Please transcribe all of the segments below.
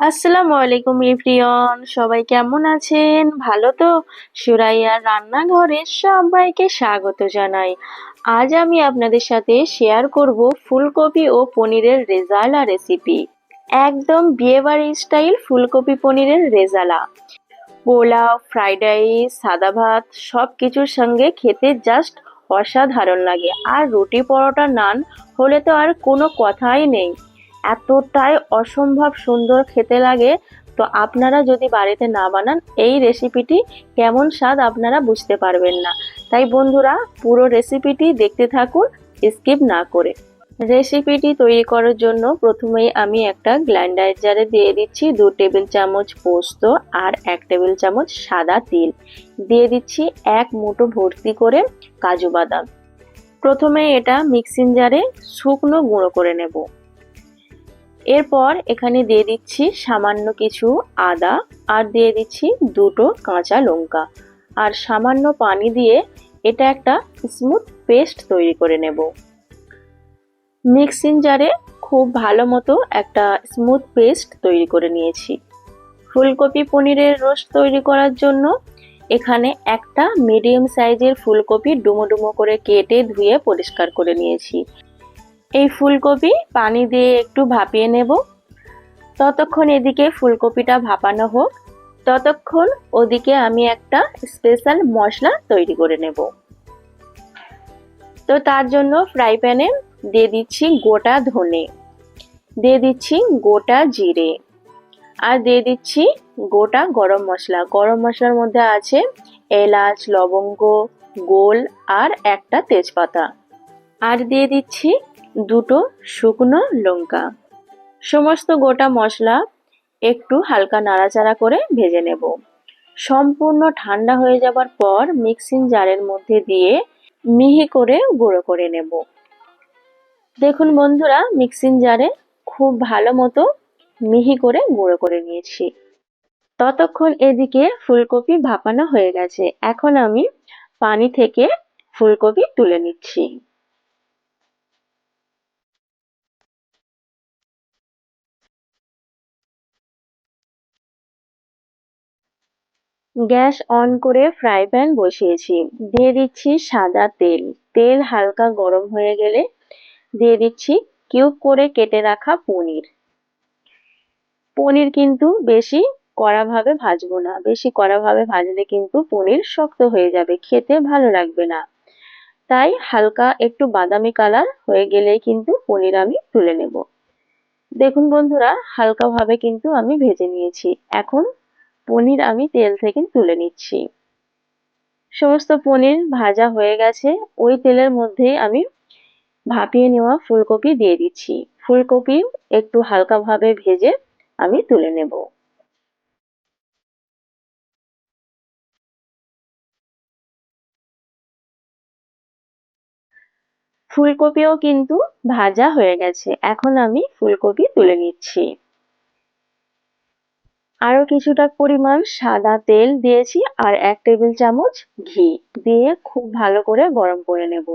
আসসালামু আলাইকুম ইফরিয়ন সবাই কেমন আছেন? ভালো তো? সুরাইয়ার রান্নাঘরে সবাইকে স্বাগত জানাই। আজ আমি আপনাদের সাথে শেয়ার করব ফুলকপি ও পনিরের রেজালা রেসিপি একদম বিয়েবাড়ি স্টাইল ফুলকপি পনিরের রেজালা। পোলাও ফ্রাইড রাইস সাদা ভাত সব কিছুর সঙ্গে খেতে জাস্ট অসাধারণ লাগে। আর রুটি পরোটা নান হলে তো আর কোনো কথাই নেই। এতটাই অসম্ভব সুন্দর খেতে লাগে। তো আপনারা যদি বাড়িতে না বানান, এই রেসিপিটি কেমন স্বাদ আপনারা বুঝতে পারবেন না। তাই বন্ধুরা, পুরো রেসিপিটি দেখতে থাকুন স্কিপ না করে। রেসিপিটি তৈরি করার জন্য প্রথমেই আমি একটা গ্ল্যান্ডাইজারে দিয়ে দিচ্ছি দু টেবিল চামচ পোস্ত আর এক টেবিল চামচ সাদা তিল। দিয়ে দিচ্ছি এক মুঠো ভর্তি করে কাজু বাদাম। প্রথমে এটা মিক্সিং জারে শুকনো গুঁড়ো করে নেব। এরপর এখানে দিয়ে দিচ্ছি সামান্য কিছু আদা আর দিয়ে দিচ্ছি দুটো কাঁচা লঙ্কা। আর সামান্য পানি দিয়ে এটা একটা স্মুথ পেস্ট তৈরি করে নেব। মিক্সিং জারে খুব ভালো মতো একটা স্মুথ পেস্ট তৈরি করে নিয়েছি। ফুলকপি পনিরের রোস্ট তৈরি করার জন্য এখানে একটা মিডিয়াম সাইজের ফুলকপি ডুমো ডুমো করে কেটে ধুয়ে পরিষ্কার করে নিয়েছি। এই ফুলকপি পানি দিয়ে একটু ভাপিয়ে নেব। ততক্ষণ এদিকে ফুলকপিটা ভাপানো হোক। ততক্ষণ ওদিকে আমি একটা স্পেশাল মশলা তৈরি করে নেব। তো তার জন্য ফ্রাই প্যানে দিয়ে দিচ্ছি গোটা ধনে। দিয়ে দিচ্ছি গোটা জিরে। আর দিয়ে দিচ্ছি গোটা গরম মশলা। গরম মশলার মধ্যে আছে এলাচ, লবঙ্গ, গোল আর একটা তেজপাতা। আর দিয়ে দিচ্ছি দুটো শুকনো লঙ্কা। সমস্ত গোটা মশলা একটু হালকা নাড়াচাড়া করে ভেজে নেব। সম্পূর্ণ ঠান্ডা হয়ে যাবার পর মিক্সিং জারের মধ্যে দিয়ে মিহি করে গুঁড়ো করে নেব। দেখুন বন্ধুরা, মিক্সিং জারে খুব ভালো মতো মিহি করে গুঁড়ো করে নিয়েছি। ততক্ষণ এদিকে ফুলকপি ভাপানো হয়ে গেছে। এখন আমি পানি থেকে ফুলকপি তুলে নিচ্ছি। গ্যাস অন করে ফ্রাই প্যান বসিয়েছি। দিয়ে দিচ্ছি সাদা তেল। তেল হালকা গরম হয়ে গেলে দিয়ে দিচ্ছি কিউব করে কেটে রাখা পনির। পনির কিন্তু বেশি কড়াভাবে ভাজবো না। বেশি কড়াভাবে ভাজলে কিন্তু পনির শক্ত হয়ে যাবে, খেতে ভালো লাগবে না। তাই হালকা একটু বাদামি কালার হয়ে গেলেই কিন্তু পনির আমি তুলে নেব। দেখুন বন্ধুরা হালকাভাবে কিন্তু আমি ভেজে নিয়েছি। এখন পনির আমি তেল থেকে তুলে নিচ্ছি। সমস্ত পনির ভাজা হয়ে গেছে। ওই তেলের মধ্যেই আমি ভাপিয়ে নেওয়া ফুলকপি দিয়ে দিচ্ছি। ফুলকপি একটু হালকাভাবে ভেজে আমি তুলে নেব। ফুলকপিও কিন্তু ভাজা হয়ে গেছে। এখন আমি ফুলকপি তুলে নিচ্ছি। আরও কিছুটা পরিমাণ সাদা তেল দিয়েছি আর এক টেবিল চামচ ঘি দিয়ে খুব ভালো করে গরম করে নেব।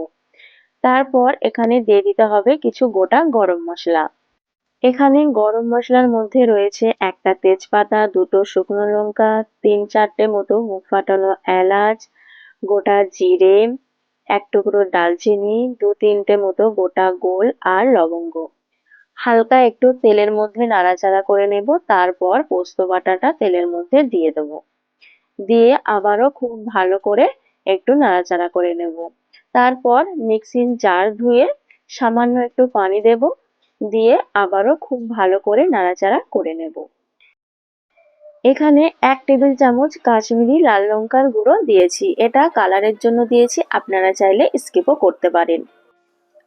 তারপর এখানে দিয়ে দিতে হবে কিছু গোটা গরম মশলা। এখানে গরম মশলার মধ্যে রয়েছে একটা তেজপাতা, দুটো শুকনো লঙ্কা, তিন চারটে মতো মুখ ফাটানো এলাচ, গোটা জিরে, এক টুকরো দালচিনি দু তিনটে মতো গোটা গোল আর লবঙ্গ। হালকা একটু তেলের মধ্যে নাড়াচাড়া করে নেব, তারপর পোস্ত বাটাটা তেলের মধ্যে দিয়ে দেবো। দিয়ে আবারও খুব ভালো করে একটু নাড়াচাড়া করে নেব। তারপর মিক্সিং জার ধুয়ে সামান্য একটু পানি দেব। দিয়ে আবারও খুব ভালো করে নাড়াচাড়া করে নেব। এখানে এক টেবিল চামচ কাশ্মীরি লাল লঙ্কার গুঁড়ো দিয়েছি। এটা কালারের জন্য দিয়েছি, আপনারা চাইলে স্কিপও করতে পারেন।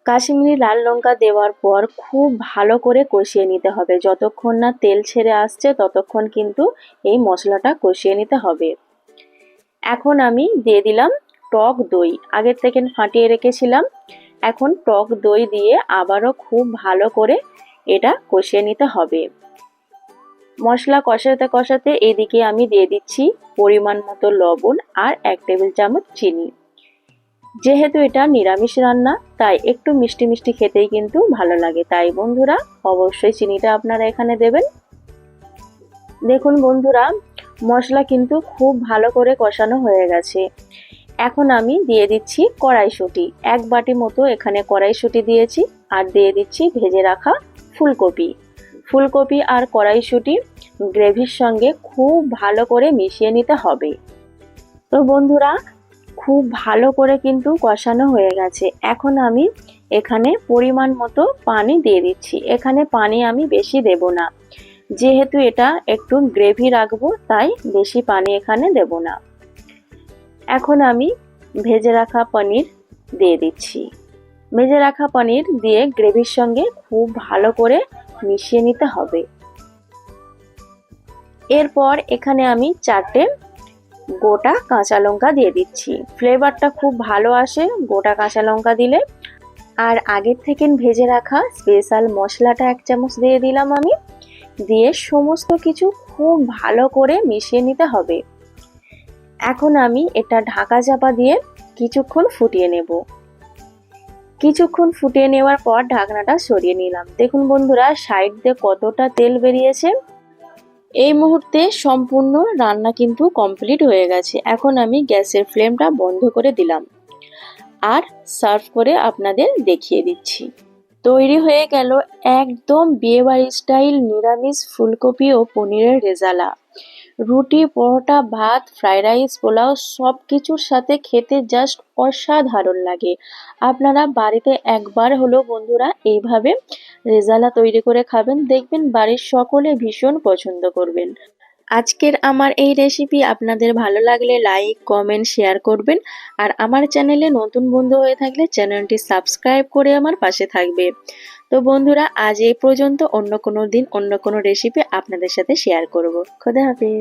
কাশ্মীরি লাল লঙ্কা দেওয়ার পর খুব ভালো করে কষিয়ে নিতে হবে। যতক্ষণ না তেল ছেড়ে আসছে, ততক্ষণ কিন্তু এই মশলাটা কষিয়ে নিতে হবে। এখন আমি দিয়ে দিলাম টক দই। আগের থেকে ফাটিয়ে রেখেছিলাম। এখন টক দই দিয়ে আবারও খুব ভালো করে এটা কষিয়ে নিতে হবে। মশলা কষাতে কষাতে এদিকে আমি দিয়ে দিচ্ছি পরিমাণ মতো লবণ আর এক টেবিল চামচ চিনি। যেহেতু এটা নিরামিষ রান্না, তাই একটু মিষ্টি মিষ্টি খেতেই কিন্তু ভালো লাগে। তাই বন্ধুরা, অবশ্যই চিনিটা আপনারা এখানে দেবেন। দেখুন বন্ধুরা, মশলা কিন্তু খুব ভালো করে কষানো হয়ে গেছে। এখন আমি দিয়ে দিচ্ছি কড়াইশুঁটি। এক বাটি মতো এখানে কড়াইশুঁটি দিয়েছি আর দিয়ে দিচ্ছি ভেজে রাখা ফুলকপি। ফুলকপি আর কড়াইশুঁটি গ্রেভির সঙ্গে খুব ভালো করে মিশিয়ে নিতে হবে। তো বন্ধুরা খুব ভালো করে কিন্তু কষানো হয়ে গেছে। এখন আমি এখানে পরিমাণ মতো পানি দিয়ে দিচ্ছি। এখানে পানি আমি বেশি দেব না। যেহেতু এটা একটু গ্রেভি রাখব, তাই বেশি পানি এখানে দেব না। এখন আমি ভেজে রাখা পনির দিয়ে দিচ্ছি। ভেজে রাখা পনির দিয়ে গ্রেভির সঙ্গে খুব ভালো করে মিশিয়ে নিতে হবে। এরপর এখানে আমি চারটে গোটা কাঁচা লঙ্কা দিয়ে দিচ্ছি। ফ্লেভারটা খুব ভালো আসে গোটা কাঁচা লঙ্কা দিলে। আর আগের থেকে ভেজে রাখা স্পেশাল মশলাটা এক চামচ দিয়ে দিলাম আমি। দিয়ে সমস্ত কিছু খুব ভালো করে মিশিয়ে নিতে হবে। এখন আমি এটা ঢাকা চাপা দিয়ে কিছুক্ষণ ফুটিয়ে নেব। কিছুক্ষণ ফুটিয়ে নেওয়ার পর ঢাকনাটা সরিয়ে নিলাম। দেখুন বন্ধুরা সাইড দিয়ে কতটা তেল বেরিয়েছে। এই মুহূর্তে সম্পূর্ণ রান্না কিন্তু কমপ্লিট হয়ে গেছে। এখন আমি গ্যাসের ফ্লেমটা বন্ধ করে দিলাম। আর সার্ভ করে আপনাদের দেখিয়ে দিচ্ছি। তৈরি হয়ে গেল একদম বিয়েবাড়ি স্টাইল নিরামিষ ফুলকপি ও পনিরের রেজালা। রুটি, পরোটা, ভাত, ফ্রাইড রাইস, পোলাও সব কিছুর সাথে খেতে জাস্ট অসাধারণ লাগে। আপনারা বাড়িতে একবার হলো বন্ধুরা এইভাবে রেজালা তৈরি করে খাবেন, দেখবেন বাড়ির সকলে ভীষণ পছন্দ করবেন। আজকের আমার এই রেসিপি আপনাদের ভালো লাগলে লাইক কমেন্ট শেয়ার করবেন। আর আমার চ্যানেলে নতুন বন্ধু হয়ে থাকলে চ্যানেলটি সাবস্ক্রাইব করে আমার পাশে থাকবে। তো বন্ধুরা, আজ এই পর্যন্ত অন্য কোনো দিন অন্য কোনো রেসিপি আপনাদের সাথে শেয়ার করব। খোদা হাফিজ।